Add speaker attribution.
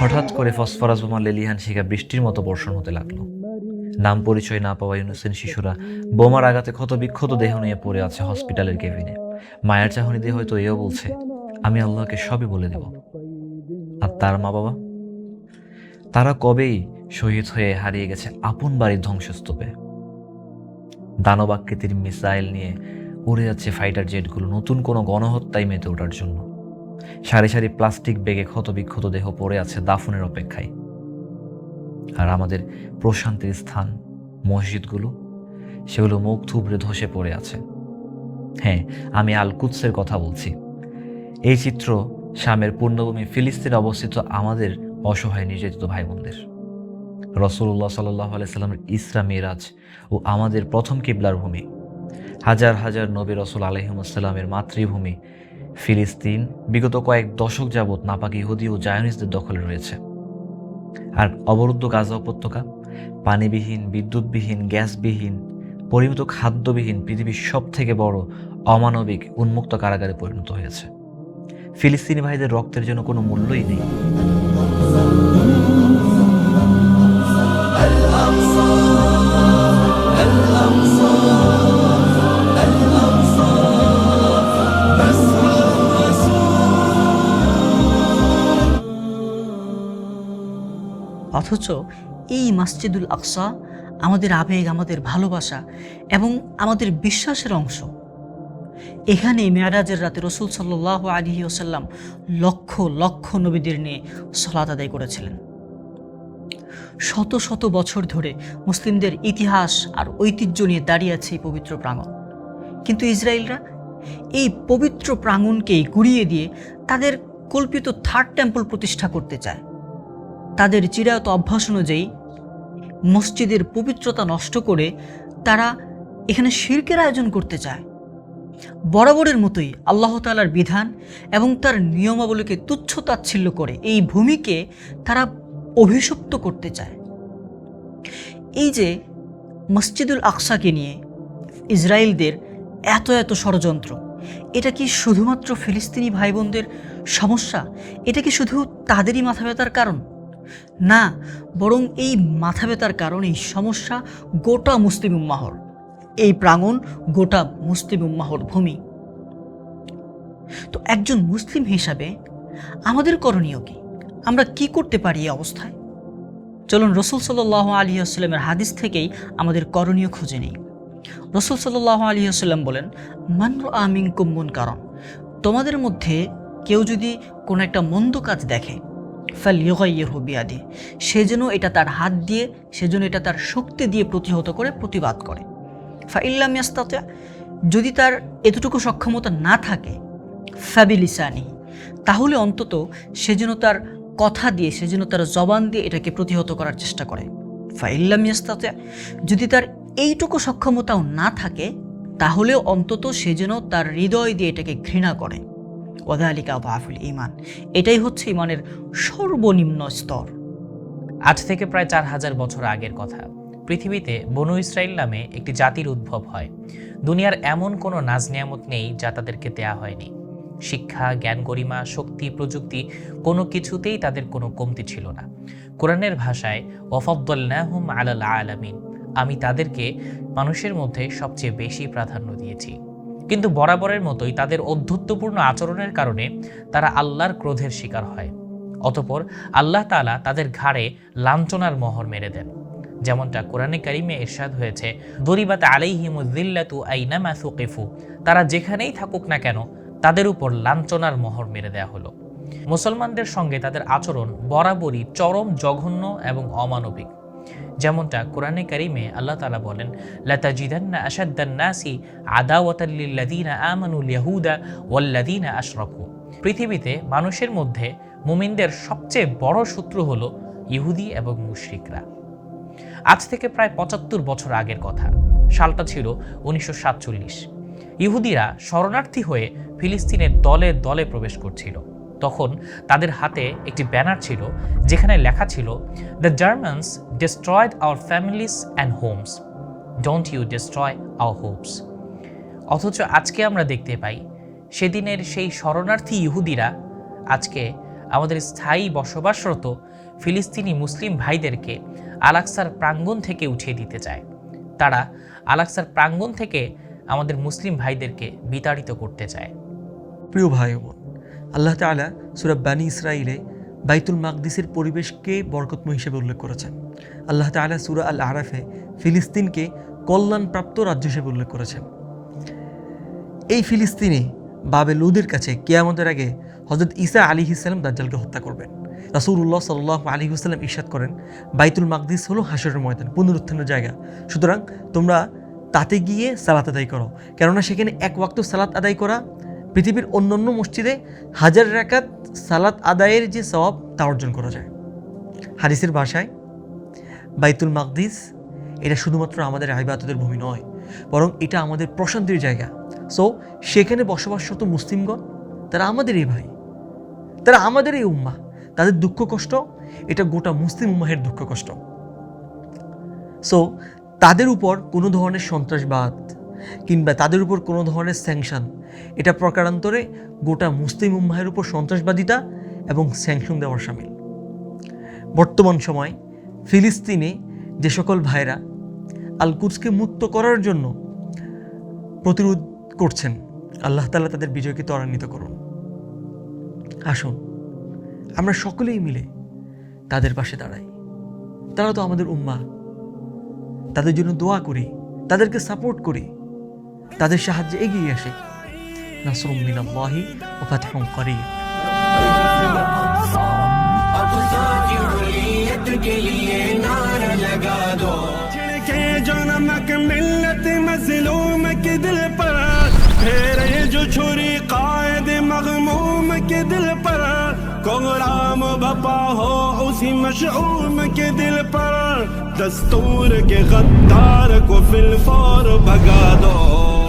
Speaker 1: হঠাৎ করে ফসফরাস বোমা লেলিহান শিখা বৃষ্টির মতো বর্ষণ হতে লাগল। নাম পরিচয় না পাওয়া ইউনুসেন শিশুরা বোমার আঘাতে ক্ষত বিক্ষত দেহ নিয়ে পড়ে আছে হসপিটালের কেবিনে। মায়ের চাহনি দিয়ে হয়তো এও বলছে, আমি আল্লাহকে সবই বলে দেব। আর তার মা বাবা তারা কবেই শহীদ হয়ে হারিয়ে গেছে আপন বাড়ির ধ্বংসস্তূপে। দানবাকৃতির মিসাইল নিয়ে উড়ে যাচ্ছে ফাইটার জেটগুলো নতুন কোনো গণহত্যায় মেতে ওঠার জন্য। সারি সারি প্লাস্টিক বেগে ক্ষত বিক্ষত দেহ পড়ে আছে দাফনের অপেক্ষায়। আর আমাদের প্রশান্তির স্থান, মসজিদগুলো, সেগুলো মুখ থুবড়ে ধসে পড়ে আছে। হ্যাঁ আমি আল কুৎসের কথা বলছি। এই চিত্র শামের পূর্ণভূমি ফিলিস্তিনে অবস্থিত আমাদের অসহায় নির্যাতিত ভাই বোনদের রসুল্লাহ সাল্লাহ আলাইসাল্লামের ইসরা, মিরাজ ও আমাদের প্রথম কিবলার ভূমি। হাজার হাজার নবী রসুল আলহিমসাল্লামের মাতৃভূমি ফিলিস্তিন। বিগত কয়েক দশক যাবৎ নাপাক ইহুদি ও জায়নিসদের দখলে রয়েছে। আর অবরুদ্ধ গাজা উপত্যকা, পানিবিহীন, বিদ্যুৎবিহীন, গ্যাসবিহীন, পরিমিত খাদ্যবিহীন পৃথিবীর সব থেকে বড় অমানবিক উন্মুক্ত কারাগারে পরিণত হয়েছে। ফিলিস্তিনি ভাইদের রক্তের জন্য কোনো মূল্যই নেই।
Speaker 2: অথচ এই মসজিদুল আকসা আমাদের আবেগ আমাদের ভালোবাসা এবং আমাদের বিশ্বাসের অংশ। এখানে মেয়ারাজের রাতে রসুল সাল্লাহ আলী ওসাল্লাম লক্ষ লক্ষ নবীদের নিয়ে সলাত আদায় করেছিলেন। শত শত বছর ধরে মুসলিমদের ইতিহাস আর ঐতিহ্য নিয়ে দাঁড়িয়ে আছে এই পবিত্র প্রাঙ্গণ। কিন্তু ইসরায়েলরা এই পবিত্র প্রাঙ্গণকেই গুড়িয়ে দিয়ে তাদের কল্পিত থার্ড টেম্পল প্রতিষ্ঠা করতে চায়। তাদের চিরায়ত অভ্যাস অনুযায়ী মসজিদের পবিত্রতা নষ্ট করে তারা এখানে শির্কের আয়োজন করতে চায়। বরাবরের মতোই আল্লাহ তালার বিধান এবং তার নিয়মাবলীকে তুচ্ছ তাচ্ছিল্য করে এই ভূমিকে তারা অভিশপ্ত করতে চায়। এই যে মসজিদুল আকসাকে নিয়ে ইসরায়েলদের এত এত ষড়যন্ত্র, এটা কি শুধুমাত্র ফিলিস্তিনি ভাই বোনদের সমস্যা? এটা কি শুধু তাদেরই মাথা ব্যথার কারণ? না, বরং এই মাথা ব্যথার কারণ, এই সমস্যা গোটা মুসলিম উম্মাহর। এই প্রাঙ্গণ গোটা মুসলিম উম্মাহর ভূমি। তো একজন মুসলিম হিসাবে আমাদের করণীয় কি? আমরা কি করতে পারি এই অবস্থায়? চলুন রসুল সাল্লাহ আলী আসসালামের হাদিস থেকেই আমাদের করণীয় খুঁজে নেই। রসুল সাল্লাহ আলী আসাল্লাম বলেন, মান আমিং কুম্বন কারণ তোমাদের মধ্যে কেউ যদি কোনো একটা মন্দ কাজ দেখে ফাল ইয়ে বিয়াদি সে যেন এটা তার হাত দিয়ে, সে যেন এটা তার শক্তি দিয়ে প্রতিহত করে, প্রতিবাদ করে। ফা ইল্লাম ইয়াস্তাতে, যদি তার এতটুকু সক্ষমতা না থাকে ফ্যাবিলিসানি তাহলে অন্তত সে যেন তার কথা দিয়ে, সে যেন তার জবান দিয়ে এটাকে প্রতিহত করার চেষ্টা করে। ফা ইল্লাম ইয়াস্তাতে, যদি তার এইটুকু সক্ষমতাও না থাকে তাহলেও অন্তত সে যেন তার হৃদয় দিয়ে এটাকে ঘৃণা করে। ওদালিকা বাফুল ইমান এটাই হচ্ছে ইমানের সর্বনিম্ন স্তর।
Speaker 3: আজ থেকে প্রায় চার হাজার বছর আগের কথা। পৃথিবীতে বনু ইসরায়েল নামে একটি জাতির উদ্ভব হয়। দুনিয়ার এমন কোনো নাজ নিয়ামত নেই যা তাদেরকে দেয়া হয়নি। শিক্ষা, জ্ঞান, গরিমা, শক্তি, প্রযুক্তি কোনো কিছুতেই তাদের কোনো কমতি ছিল না। কোরআনের ভাষায় ওফাদ্দুল্লাহুম আলাল আলামিন আমি তাদেরকে মানুষের মধ্যে সবচেয়ে বেশি প্রাধান্য দিয়েছি। কিন্তু বরাবরের মতোই তাদের অধ্যত্বপূর্ণ আচরণের কারণে তারা আল্লাহর ক্রোধের শিকার হয়। অতপর আল্লাহ তাআলা তাদের ঘাড়ে লাঞ্ছনার মোহর মেরে দেন। যেমনটা কোরআনে কারিমে এরশাদ হয়েছে, দরিবাত আলাইহিমুদ্দিল্লাতু আইনামা সুকিফু, তারা যেখানেই থাকুক না কেন, তাদের উপর লাঞ্ছনার মোহর মেরে দেয়া হলো। মুসলমানদের সঙ্গে তাদের আচরণ বরাবরই চরম জঘন্য এবং অমানবিক। যেমনটা কোরআনে কারিমে আল্লাহ তালা বলেন, লাতাজিদান্না আসাদ্দান নাসি আদাওয়াতাল্লিল্লাদিনা আমানুল ইয়াহুদা ওয়াল্লাদিনা আশরাকু। পৃথিবীতে মানুষের মধ্যে মুমিনদের সবচেয়ে বড় শত্রু হলো ইহুদি এবং মুশরিকরা। আজ থেকে প্রায় পঁচাত্তর বছর আগের কথা। সালটা ছিল উনিশশো সাতচল্লিশ। ইহুদিরা শরণার্থী হয়ে ফিলিস্তিনের দলে দলে প্রবেশ করছিল। তখন তাদের হাতে একটি ব্যানার ছিল, যেখানে লেখা ছিল the Germans destroyed our families and homes don't you destroy our hopes অথচ আজকে আমরা দেখতে পাই, সেদিনের সেই শরণার্থী ইহুদিরা আজকে আমাদের স্থায়ী বসবাসরত ফিলিস্তিনি মুসলিম ভাইদেরকে আলাক্সার প্রাঙ্গণ থেকে উঠিয়ে দিতে চায়। তারা আলাক্সার প্রাঙ্গণ থেকে আমাদের মুসলিম ভাইদেরকে বিতাড়িত করতে চায়।
Speaker 4: প্রিয় ভাই বোন, আল্লাহ তালা সুরা বানি ইসরাইলে বাইতুল মাকদিসের পরিবেশকে বরকতময় হিসেবে উল্লেখ করেছেন। আল্লাহ তালা সুরা আল আরাফে ফিলিস্তিনকে কল্যাণপ্রাপ্ত রাজ্য হিসেবে উল্লেখ করেছেন। এই ফিলিস্তিনে বাবে লুদের কাছে কেয়ামতের আগে হজরত ঈসা আলী ইসলাম দাজ্জালকে হত্যা করবেন। রাসুল্লাহ সাল্লাহ আলী হুসাল্লাম ইরশাদ করেন, বাইতুল মাকদিস হলো হাসরের ময়দান, পুনরুত্থানের জায়গা। সুতরাং তোমরা তাতে গিয়ে সালাত আদায় করো। কেননা সেখানে এক ওয়াক্ত সালাত আদায় করা, পৃথিবীর অন্যান্য মসজিদে হাজার রাকাত সালাত আদায়ের যে সওয়াব, তা অর্জন করা যায়। হাদিসের ভাষায়, বাইতুল মাকদিস এটা শুধুমাত্র আমাদের আইবাতদের ভূমি নয়, বরং এটা আমাদের প্রশান্তির জায়গা। সো সেখানে বসবাসরত মুসলিমগণ, তারা আমাদের এই ভাই, তারা আমাদের এই উম্মা তাদের দুঃখ কষ্ট, এটা গোটা মুসলিম উম্মাহের দুঃখ কষ্ট। সো তাদের উপর কোনো ধরনের সন্ত্রাসবাদ কিংবা তাদের উপর কোনো ধরনের স্যাংশন এটা প্রকারান্তরে গোটা মুসলিম উম্মাহের উপর সন্ত্রাসবাদিতা এবং স্যাংশন দেওয়ার সামিল। বর্তমান সময় ফিলিস্তিনে যে সকল ভাইরা আলকুদসকে মুক্ত করার জন্য প্রতিরোধ করছেন, আল্লাহ তালা তাদের বিজয়কে ত্বরান্বিত করুন। আসুন আমরা সকলেই মিলে তাদের পাশে দাঁড়াই। তারা তো আমাদের উম্মা। তাদের জন্য দোয়া করি, তাদেরকে সাপোর্ট করি, তাদের সাহায্যে এগিয়ে আসে। নাসরুম মিনাল্লাহি ও ফাতহুম করিম।
Speaker 5: مظلوم کے دل پر پھیرے جو کونگرام بپا ہو، اسی مشعوم کے دل پر دستور کے غدار کو فلفور بھگا دو۔